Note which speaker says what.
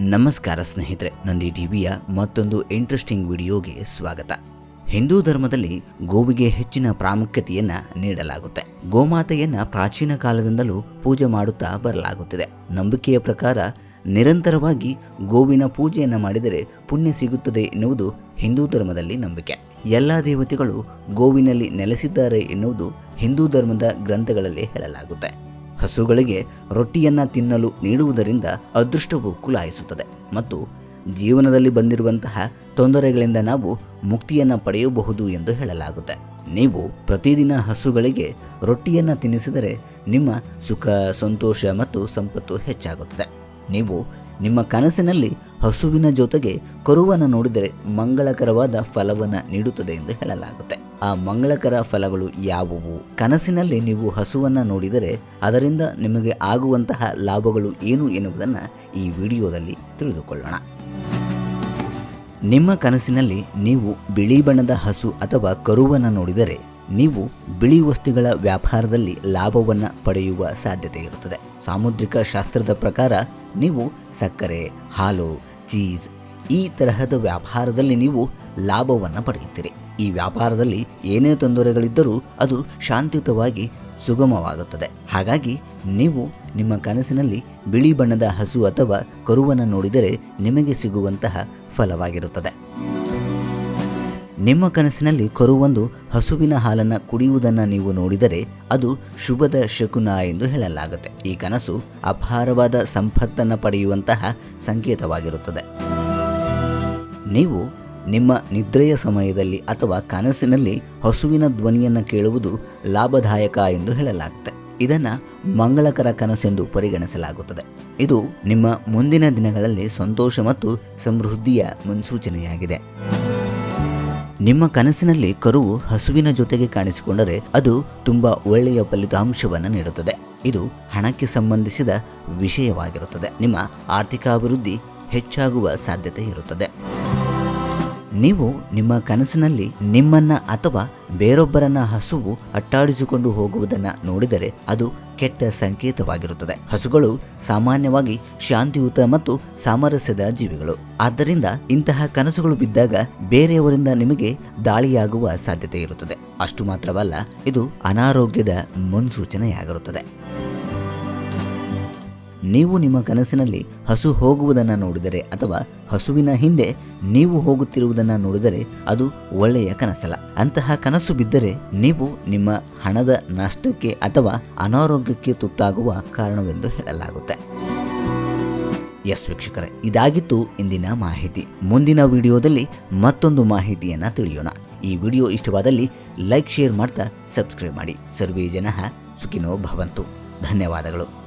Speaker 1: ನಮಸ್ಕಾರ ಸ್ನೇಹಿತರೆ, ನಂದಿ ಟಿವಿಯ ಮತ್ತೊಂದು ಇಂಟ್ರೆಸ್ಟಿಂಗ್ ವಿಡಿಯೋಗೆ ಸ್ವಾಗತ. ಹಿಂದೂ ಧರ್ಮದಲ್ಲಿ ಗೋವಿಗೆ ಹೆಚ್ಚಿನ ಪ್ರಾಮುಖ್ಯತೆಯನ್ನ ನೀಡಲಾಗುತ್ತೆ. ಗೋಮಾತೆಯನ್ನ ಪ್ರಾಚೀನ ಕಾಲದಿಂದಲೂ ಪೂಜೆ ಮಾಡುತ್ತಾ ಬರಲಾಗುತ್ತಿದೆ. ನಂಬಿಕೆಯ ಪ್ರಕಾರ ನಿರಂತರವಾಗಿ ಗೋವಿನ ಪೂಜೆಯನ್ನ ಮಾಡಿದರೆ ಪುಣ್ಯ ಸಿಗುತ್ತದೆ ಎನ್ನುವುದು ಹಿಂದೂ ಧರ್ಮದಲ್ಲಿ ನಂಬಿಕೆ. ಎಲ್ಲ ದೇವತೆಗಳು ಗೋವಿನಲ್ಲಿ ನೆಲೆಸಿದ್ದಾರೆ ಎನ್ನುವುದು ಹಿಂದೂ ಧರ್ಮದ ಗ್ರಂಥಗಳಲ್ಲಿ ಹೇಳಲಾಗುತ್ತೆ. ಹಸುಗಳಿಗೆ ರೊಟ್ಟಿಯನ್ನು ತಿನ್ನಲು ನೀಡುವುದರಿಂದ ಅದೃಷ್ಟವು ಕುಲಾಯಿಸುತ್ತದೆ ಮತ್ತು ಜೀವನದಲ್ಲಿ ಬಂದಿರುವಂತಹ ತೊಂದರೆಗಳಿಂದ ನಾವು ಮುಕ್ತಿಯನ್ನು ಪಡೆಯಬಹುದು ಎಂದು ಹೇಳಲಾಗುತ್ತೆ. ನೀವು ಪ್ರತಿದಿನ ಹಸುಗಳಿಗೆ ರೊಟ್ಟಿಯನ್ನು ತಿನ್ನಿಸಿದರೆ ನಿಮ್ಮ ಸುಖ, ಸಂತೋಷ ಮತ್ತು ಸಂಪತ್ತು ಹೆಚ್ಚಾಗುತ್ತದೆ. ನೀವು ನಿಮ್ಮ ಕನಸಿನಲ್ಲಿ ಹಸುವಿನ ಜೊತೆಗೆ ಕರುವನ್ನು ನೋಡಿದರೆ ಮಂಗಳಕರವಾದ ಫಲವನ್ನು ನೀಡುತ್ತದೆ ಎಂದು ಹೇಳಲಾಗುತ್ತೆ. ಆ ಮಂಗಳಕರ ಫಲಗಳು ಯಾವುವು? ಕನಸಿನಲ್ಲಿ ನೀವು ಹಸುವನ್ನು ನೋಡಿದರೆ ಅದರಿಂದ ನಿಮಗೆ ಆಗುವಂತಹ ಲಾಭಗಳು ಏನು ಎನ್ನುವುದನ್ನು ಈ ವಿಡಿಯೋದಲ್ಲಿ ತಿಳಿದುಕೊಳ್ಳೋಣ. ನಿಮ್ಮ ಕನಸಿನಲ್ಲಿ ನೀವು ಬಿಳಿ ಬಣ್ಣದ ಹಸು ಅಥವಾ ಕರುವನ್ನು ನೋಡಿದರೆ ನೀವು ಬಿಳಿ ವಸ್ತುಗಳ ವ್ಯಾಪಾರದಲ್ಲಿ ಲಾಭವನ್ನು ಪಡೆಯುವ ಸಾಧ್ಯತೆ ಇರುತ್ತದೆ. ಸಾಮುದ್ರಿಕ ಶಾಸ್ತ್ರದ ಪ್ರಕಾರ ನೀವು ಸಕ್ಕರೆ, ಹಾಲು, ಚೀಸ್ ಈ ತರಹದ ವ್ಯಾಪಾರದಲ್ಲಿ ನೀವು ಲಾಭವನ್ನು ಪಡೆಯುತ್ತೀರಿ. ಈ ವ್ಯಾಪಾರದಲ್ಲಿ ಏನೇ ತೊಂದರೆಗಳಿದ್ದರೂ ಅದು ಶಾಂತಿಯುತವಾಗಿ ಸುಗಮವಾಗುತ್ತದೆ. ಹಾಗಾಗಿ ನೀವು ನಿಮ್ಮ ಕನಸಿನಲ್ಲಿ ಬಿಳಿ ಬಣ್ಣದ ಹಸು ಅಥವಾ ಕರುವನ್ನು ನೋಡಿದರೆ ನಿಮಗೆ ಸಿಗುವಂತಹ ಫಲವಾಗಿರುತ್ತದೆ. ನಿಮ್ಮ ಕನಸಿನಲ್ಲಿ ಕರುವೊಂದು ಹಸುವಿನ ಹಾಲನ್ನು ಕುಡಿಯುವುದನ್ನು ನೀವು ನೋಡಿದರೆ ಅದು ಶುಭದ ಶಕುನ ಎಂದು ಹೇಳಲಾಗುತ್ತೆ. ಈ ಕನಸು ಅಪಾರವಾದ ಸಂಪತ್ತನ್ನು ಪಡೆಯುವಂತಹ ಸಂಕೇತವಾಗಿರುತ್ತದೆ. ನೀವು ನಿಮ್ಮ ನಿದ್ರೆಯ ಸಮಯದಲ್ಲಿ ಅಥವಾ ಕನಸಿನಲ್ಲಿ ಹಸುವಿನ ಧ್ವನಿಯನ್ನು ಕೇಳುವುದು ಲಾಭದಾಯಕ ಎಂದು ಹೇಳಲಾಗುತ್ತೆ. ಇದನ್ನು ಮಂಗಳಕರ ಕನಸೆಂದು ಪರಿಗಣಿಸಲಾಗುತ್ತದೆ. ಇದು ನಿಮ್ಮ ಮುಂದಿನ ದಿನಗಳಲ್ಲಿ ಸಂತೋಷ ಮತ್ತು ಸಮೃದ್ಧಿಯ ಮುನ್ಸೂಚನೆಯಾಗಿದೆ. ನಿಮ್ಮ ಕನಸಿನಲ್ಲಿ ಕರುವು ಹಸುವಿನ ಜೊತೆಗೆ ಕಾಣಿಸಿಕೊಂಡರೆ ಅದು ತುಂಬಾ ಒಳ್ಳೆಯ ಫಲಿತಾಂಶವನ್ನು ನೀಡುತ್ತದೆ. ಇದು ಹಣಕ್ಕೆ ಸಂಬಂಧಿಸಿದ ವಿಷಯವಾಗಿರುತ್ತದೆ. ನಿಮ್ಮ ಆರ್ಥಿಕ ಅಭಿವೃದ್ಧಿ ಹೆಚ್ಚಾಗುವ ಸಾಧ್ಯತೆ ಇರುತ್ತದೆ. ನೀವು ನಿಮ್ಮ ಕನಸಿನಲ್ಲಿ ನಿಮ್ಮನ್ನ ಅಥವಾ ಬೇರೊಬ್ಬರನ್ನ ಹಸುವು ಅಟ್ಟಾಡಿಸಿಕೊಂಡು ಹೋಗುವುದನ್ನು ನೋಡಿದರೆ ಅದು ಕೆಟ್ಟ ಸಂಕೇತವಾಗಿರುತ್ತದೆ. ಹಸುಗಳು ಸಾಮಾನ್ಯವಾಗಿ ಶಾಂತಿಯುತ ಮತ್ತು ಸಾಮರಸ್ಯದ ಜೀವಿಗಳು. ಆದ್ದರಿಂದ ಇಂತಹ ಕನಸುಗಳು ಬಿದ್ದಾಗ ಬೇರೆಯವರಿಂದ ನಿಮಗೆ ದಾಳಿಯಾಗುವ ಸಾಧ್ಯತೆ ಇರುತ್ತದೆ. ಅಷ್ಟು ಮಾತ್ರವಲ್ಲ, ಇದು ಅನಾರೋಗ್ಯದ ಮುನ್ಸೂಚನೆಯಾಗಿರುತ್ತದೆ. ನೀವು ನಿಮ್ಮ ಕನಸಿನಲ್ಲಿ ಹಸು ಹೋಗುವುದನ್ನು ನೋಡಿದರೆ ಅಥವಾ ಹಸುವಿನ ಹಿಂದೆ ನೀವು ಹೋಗುತ್ತಿರುವುದನ್ನು ನೋಡಿದರೆ ಅದು ಒಳ್ಳೆಯ ಕನಸಲ್ಲ. ಅಂತಹ ಕನಸು ಬಿದ್ದರೆ ನೀವು ನಿಮ್ಮ ಹಣದ ನಷ್ಟಕ್ಕೆ ಅಥವಾ ಅನಾರೋಗ್ಯಕ್ಕೆ ತುತ್ತಾಗುವ ಕಾರಣವೆಂದು ಹೇಳಲಾಗುತ್ತೆ. ಎಸ್ ವೀಕ್ಷಕರೇ, ಇದಾಗಿತ್ತು ಇಂದಿನ ಮಾಹಿತಿ. ಮುಂದಿನ ವಿಡಿಯೋದಲ್ಲಿ ಮತ್ತೊಂದು ಮಾಹಿತಿಯನ್ನು ತಿಳಿಯೋಣ. ಈ ವಿಡಿಯೋ ಇಷ್ಟವಾದಲ್ಲಿ ಲೈಕ್, ಶೇರ್ ಮಾಡ್ತಾ ಸಬ್ಸ್ಕ್ರೈಬ್ ಮಾಡಿ. ಸರ್ವೇ ಜನ ಸುಖಿನೋ ಭವಂತು. ಧನ್ಯವಾದಗಳು.